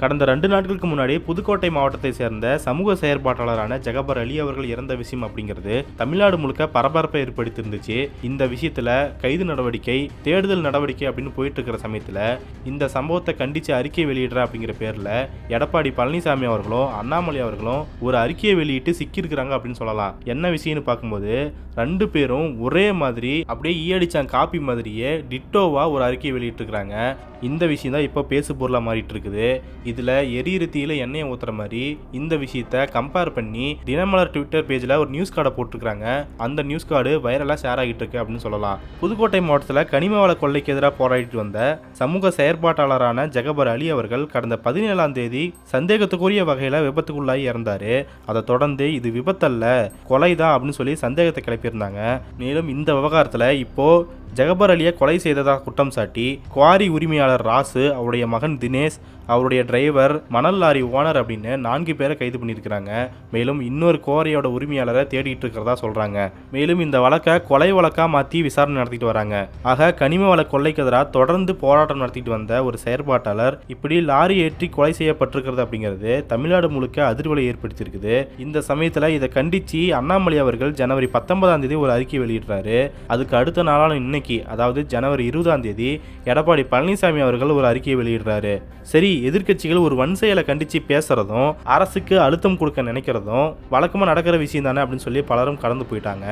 கடந்த ரெண்டு நாட்களுக்கு முன்னாடி புதுக்கோட்டை மாவட்டத்தை சேர்ந்த சமூக செயற்பாட்டாளரான ஜெகபர் அலி அவர்கள் இறந்த விஷயம் அப்படிங்கிறது தமிழ்நாடு முழுக்க பரபரப்பை ஏற்படுத்தியிருந்துச்சு. இந்த விஷயத்துல கைது நடவடிக்கை தேடுதல் நடவடிக்கை அப்படின்னு போயிட்டு இருக்கிற சமயத்துல இந்த சம்பவத்தை கண்டிச்சு அறிக்கை வெளியிடுற அப்படிங்கிற பேர்ல எடப்பாடி பழனிசாமி அவர்களும் அண்ணாமலை அவர்களும் ஒரு அறிக்கையை வெளியிட்டு சிக்கியிருக்கிறாங்க அப்படின்னு சொல்லலாம். என்ன விஷயம்னு பார்க்கும்போது ரெண்டு பேரும் ஒரே மாதிரி அப்படியே ஈயடிச்சான் காப்பி மாதிரியே டிட்டோவா ஒரு அறிக்கையை வெளியிட்டிருக்கிறாங்க. இந்த விஷயம் தான் இப்போ பேசு பொருளாக மாறிட்டு இருக்குது இதில் எரியிருத்தியில் எண்ணெயை ஊற்றுற மாதிரி இந்த விஷயத்த கம்பேர் பண்ணி தினமலர் ட்விட்டர் பேஜில் ஒரு நியூஸ் கார்டை போட்டிருக்காங்க அந்த நியூஸ் கார்டு வைரலாக ஷேர் ஆகிட்டு இருக்கு அப்படின்னு சொல்லலாம். புதுக்கோட்டை மாவட்டத்தில் கனிம வள கொள்ளைக்கு எதிராக போராடிட்டு வந்த சமூக செயற்பாட்டாளரான ஜெகபர் அலி அவர்கள் கடந்த பதினேழாம் தேதி சந்தேகத்துக்குரிய வகையில் விபத்துக்குள்ளாகி இறந்தாரு. அதை தொடர்ந்து இது விபத்தல்ல கொலை தான் அப்படின்னு சொல்லி சந்தேகத்தை கிளப்பியிருந்தாங்க. மேலும் இந்த விவகாரத்தில் இப்போ ஜெகபர் அலியை கொலை செய்ததாக குற்றம் சாட்டி குவாரி உரிமையாளர் ராசு அவருடைய மகன் தினேஷ் அவருடைய டிரைவர் மணல் லாரி ஓனர் அப்படின்னு நான்கு பேரை கைது பண்ணியிருக்கிறாங்க. மேலும் இன்னொரு கோரையோட உரிமையாளரை தேடிட்டு இருக்கிறதா சொல்றாங்க. மேலும் இந்த வழக்கை கொலை வழக்கா மாற்றி விசாரணை நடத்திட்டு வராங்க. ஆக கனிம வள கொள்ளைக்கு எதிராக தொடர்ந்து போராட்டம் நடத்திட்டு வந்த ஒரு செயற்பாட்டாளர் இப்படி லாரி ஏற்றி கொலை செய்யப்பட்டிருக்கிறது அப்படிங்கிறது தமிழ்நாடு முழுக்க அதிர்வலை ஏற்படுத்தியிருக்குது. இந்த சமயத்தில் இதை கண்டித்து அண்ணாமலை அவர்கள் ஜனவரி பத்தொன்பதாம் தேதி ஒரு அறிக்கை வெளியிடுறாரு. அதுக்கு அடுத்த நாளான இன்னைக்கு அதாவது ஜனவரி இருபதாம் தேதி எடப்பாடி பழனிசாமி அவர்கள் ஒரு அறிக்கையை வெளியிடுறாரு. சரி எதிர்க்கட்சிகள் ஒரு வன் செயலை கண்டித்து பேசுறதும் அரசுக்கு அழுத்தம் கொடுக்க நினைக்கிறதும் வழக்கமாக நடக்கிற விஷயம் தானே அப்படின்னு சொல்லி பலரும் கடந்து போயிட்டாங்க.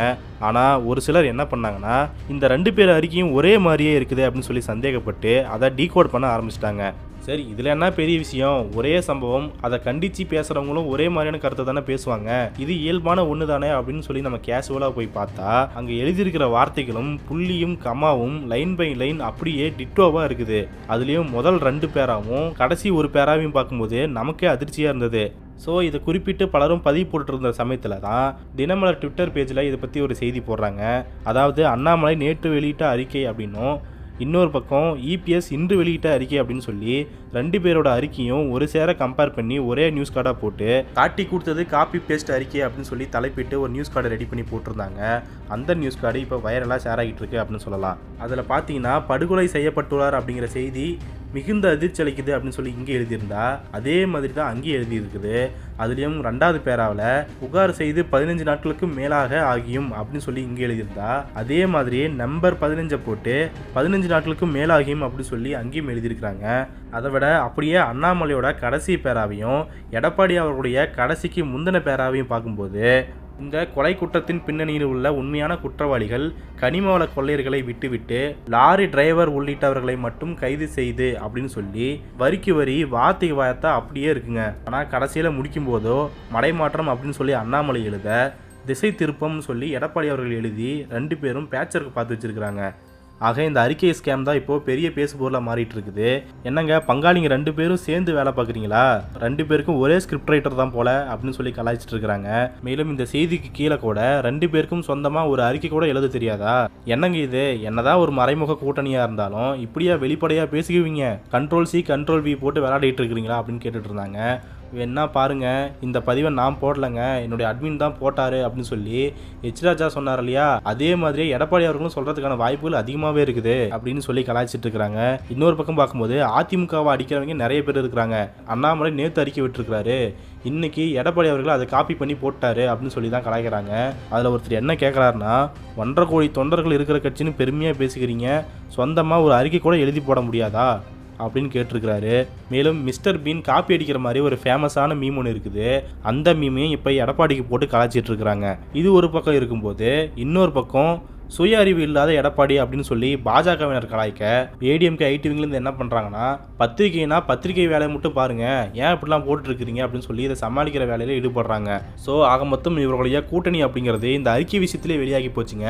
ஆனால் ஒரு சிலர் என்ன பண்ணாங்கன்னா இந்த ரெண்டு பேர் அறிக்கையும் ஒரே மாதிரியே இருக்குது அப்படின்னு சொல்லி சந்தேகப்பட்டு அதை டீகோட் பண்ண ஆரம்பிச்சிட்டாங்க. சரி இதில் என்ன பெரிய விஷயம்? ஒரே சம்பவம் அதை கண்டித்து பேசுகிறவங்களும் ஒரே மாதிரியான கருத்தை தானே பேசுவாங்க. இது இயல்பான ஒன்று தானே அப்படின்னு சொல்லி நம்ம கேஷுவலாக போய் பார்த்தா அங்கே எழுதியிருக்கிற வார்த்தைகளும் புள்ளியும் கமாவும் லைன் பை லைன் அப்படியே டிட்டோவாக இருக்குது. அதுலேயும் முதல் ரெண்டு பேராவும் கடைசி ஒரு பேராவையும் பார்க்கும்போது நமக்கே அதிர்ச்சியாக இருந்தது. ஸோ இதை குறிப்பிட்டு பலரும் பதிவு போட்டுருந்த சமயத்தில் தான் தினமலர் ட்விட்டர் பேஜில் இதை பற்றி ஒரு செய்தி போடுறாங்க. அதாவது அண்ணாமலை நேற்று வெளியிட்ட அறிக்கை அப்படின்னும் இன்னொரு பக்கம் இபிஎஸ் இன்று வெளியிட்ட அறிக்கை அப்படின்னு சொல்லி ரெண்டு பேரோட அறிக்கையும் ஒரு சேர கம்பேர் பண்ணி ஒரே நியூஸ் கார்டாக போட்டு காட்டி கொடுத்தது காப்பி பேஸ்ட் அறிக்கை அப்படின்னு சொல்லி தலைப்பிட்டு ஒரு நியூஸ் கார்டை ரெடி பண்ணி போட்டிருந்தாங்க. அந்த நியூஸ் கார்டு இப்போ வைரலாக ஷேர் ஆகிட்டு இருக்கு அப்படின்னு சொல்லலாம். அதில் பார்த்தீங்கன்னா படுகொலை செய்யப்பட்டுள்ளார் அப்படிங்கிற செய்தி மிகுந்த அதிர்ச்சி அளிக்குது அப்படின்னு சொல்லி இங்கே எழுதியிருந்தா அதே மாதிரி தான் அங்கேயும் எழுதியிருக்குது. அதுலேயும் ரெண்டாவது பேராவில் புகார் செய்து பதினஞ்சு நாட்களுக்கு மேலாக ஆகியும் அப்படின்னு சொல்லி இங்கே எழுதியிருந்தா அதே மாதிரியே நம்பர் பதினஞ்சை போட்டு பதினஞ்சு நாட்களுக்கு மேலாகியும் அப்படின்னு சொல்லி அங்கேயும் எழுதியிருக்கிறாங்க. அதை விட அப்படியே அண்ணாமலையோட கடைசி பேராவையும் எடப்பாடி அவர்களுடைய கடைசிக்கு முந்தின பேராவையும் பார்க்கும்போது இந்த கொலை குற்றத்தின் பின்னணியில் உள்ள உண்மையான குற்றவாளிகள் கனிமவள கொள்ளையர்களை விட்டுவிட்டு லாரி டிரைவர் உள்ளிட்டவர்களை மட்டும் கைது செய்து அப்படின்னு சொல்லி வரிக்கு வரி வார்த்தை வார்த்தை அப்படியே இருக்குங்க. ஆனால் கடைசியில் முடிக்கும் போதோ மடைமாற்றம் அப்படின்னு சொல்லி அண்ணாமலை எழுத திசை திருப்பம்னு சொல்லி எடப்பாடி அவர்கள் எழுதி ரெண்டு பேரும் பேச்சருக்கு பார்த்து வச்சிருக்கிறாங்க. ஆக இந்த அறிக்கை ஸ்கேம் தான் இப்போ பெரிய பேசு பொருளாக மாறிட்டு இருக்குது என்னங்க பங்காளிங்க ரெண்டு பேரும் சேர்ந்து வேலை பார்க்குறீங்களா? ரெண்டு பேருக்கும் ஒரே ஸ்கிரிப்ட் ரைட்டர் தான் போல அப்படின்னு சொல்லி கலாய்ச்சிட்டு இருக்கிறாங்க மேலும் இந்த செய்திக்கு கீழே கூட ரெண்டு பேருக்கும் சொந்தமாக ஒரு அறிக்கை கூட எழுத தெரியாதா? என்னங்க இது? என்னதான் ஒரு மறைமுக கூட்டணியாக இருந்தாலும் இப்படியா வெளிப்படையாக பேசிக்குவீங்க கண்ட்ரோல் சி கண்ட்ரோல் வி போட்டு விளையாடிட்டு இருக்கிறீங்களா அப்படின்னு கேட்டுட்டு இருந்தாங்க. வேணா பாருங்கள் இந்த பதிவை நான் போடலைங்க என்னுடைய அட்மின் தான் போட்டார் அப்படின்னு சொல்லி எச் ராஜா சொன்னார் இல்லையா? அதே மாதிரியே எடப்பாடி அவர்களும் சொல்கிறதுக்கான வாய்ப்புகள் அதிகமாகவே இருக்குது அப்படின்னு சொல்லி கலாய்ச்சிட்டு இருக்கிறாங்க. இன்னொரு பக்கம் பார்க்கும்போது அதிமுகவை அடிக்கிறவங்க நிறைய பேர் இருக்கிறாங்க. அண்ணாமலை நேற்று அறிக்கை விட்டுருக்கிறாரு. இன்னைக்கு எடப்பாடி அவர்கள் அதை காப்பி பண்ணி போட்டாரு அப்படின்னு சொல்லி தான் கலாய்க்கிறாங்க. அதில் ஒருத்தர் என்ன கேட்குறாருன்னா ஒன்றரை கோடி தொண்டர்கள் இருக்கிற கட்சின்னு பெருமையாக பேசிக்கிறீங்க. சொந்தமாக ஒரு அறிக்கை கூட எழுதி போட முடியாதா? அப்படின்னு கேட்டிருக்கிறாரு. மேலும் மிஸ்டர் பீன் காப்பி அடிக்கிற மாதிரி ஒரு ஃபேமஸான மீம் ஒன்று இருக்குது. அந்த மீமையும் இப்போ எடப்பாடிக்கு போட்டு கலாச்சிட்டு இருக்கிறாங்க. இது ஒரு பக்கம் இருக்கும்போது இன்னொரு பக்கம் சுய அறிவு இல்லாத எடப்பாடி அப்படின்னு சொல்லி பாஜகவினர் கலாய்க்க ஏடிஎம்கே ஐடிவிங்லேருந்து என்ன பண்ணுறாங்கன்னா பத்திரிகைனா பத்திரிகை வேலையை மட்டும் பாருங்க. ஏன் இப்படிலாம் போட்டுருக்கிறீங்க அப்படின்னு சொல்லி இதை சமாளிக்கிற வேலையில் ஈடுபடுறாங்க. ஸோ ஆக மொத்தம் இவர்களுடைய கூட்டணி அப்படிங்கிறது இந்த அறிக்கை விஷயத்திலே வெளியாகி போச்சுங்க.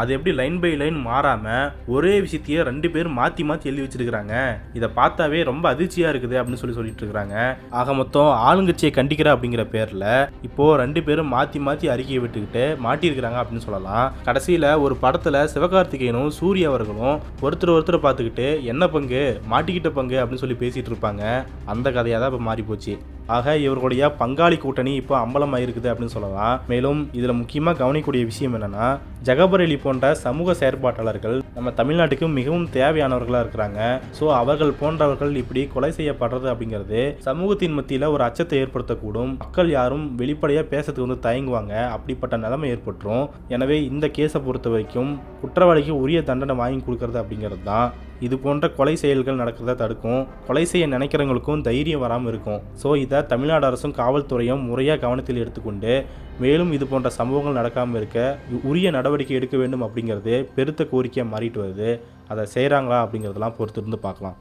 அது எப்படி லைன் பை லைன் மாறாமல் ஒரே விஷயத்தையே ரெண்டு பேரும் மாற்றி மாற்றி எழுதி வச்சிருக்கிறாங்க. இதை பார்த்தாவே ரொம்ப அதிர்ச்சியாக இருக்குது அப்படின்னு சொல்லி சொல்லிட்டு இருக்கிறாங்க ஆக மொத்தம் ஆளுங்கட்சியை கண்டிக்கிற அப்படிங்கிற பேரில் இப்போ ரெண்டு பேரும் மாற்றி மாற்றி அறிக்கையை விட்டுக்கிட்டு மாட்டியிருக்கிறாங்க அப்படின்னு சொல்லலாம். கடைசியில் ஒரு படத்தில் சிவகார்த்திகேயனும் சூரிய அவர்களும் ஒருத்தர் ஒருத்தர் பார்த்துக்கிட்டு என்ன பங்கு? மாட்டிக்கிட்ட பங்கு? அப்படின்னு சொல்லி பேசிகிட்டு இருப்பாங்க. அந்த கதையாக தான் இப்போ மாறி போச்சு ஆக இவர்களுடைய பங்காளி கூட்டணி இப்போ அம்பலமாக இருக்குது அப்படின்னு சொல்லலாம். மேலும் இதில் முக்கியமாக கவனிக்கக்கூடிய விஷயம் என்னன்னா ஜகபர் அலி போன்ற சமூக செயற்பாட்டாளர்கள் நம்ம தமிழ்நாட்டுக்கு மிகவும் தேவையானவர்களாக இருக்கிறாங்க. ஸோ அவர்கள் போன்றவர்கள் இப்படி கொலை செய்யப்படுறது அப்படிங்கிறது சமூகத்தின் மத்தியில் ஒரு அச்சத்தை ஏற்படுத்தக்கூடும். மக்கள் யாரும் வெளிப்படையாக பேசுறதுக்கு வந்து தயங்குவாங்க. அப்படிப்பட்ட நிலைமை ஏற்பட்டுரும். எனவே இந்த கேஸை பொறுத்த வரைக்கும் குற்றவாளிக்கு உரிய தண்டனை வாங்கி கொடுக்கறது அப்படிங்கிறது தான் இது போன்ற கொலை செயல்கள் நடக்கிறத தடுக்கும். கொலை செய்ய நினைக்கிறவங்களுக்கும் தைரியம் வராமல் இருக்கும். ஸோ இதை தமிழ்நாடு அரசும் காவல்துறையும் முறையாக கவனத்தில் எடுத்துக்கொண்டு மேலும் இது போன்ற சம்பவங்கள் நடக்காமல் இருக்க உரிய நடவடிக்கை எடுக்க வேண்டும் அப்படிங்கிறது பெருத்த கோரிக்கையாக மாறிட்டு வருது. அதை செய்கிறாங்களா அப்படிங்கிறதெல்லாம் பொறுத்து இருந்து பார்க்கலாம்.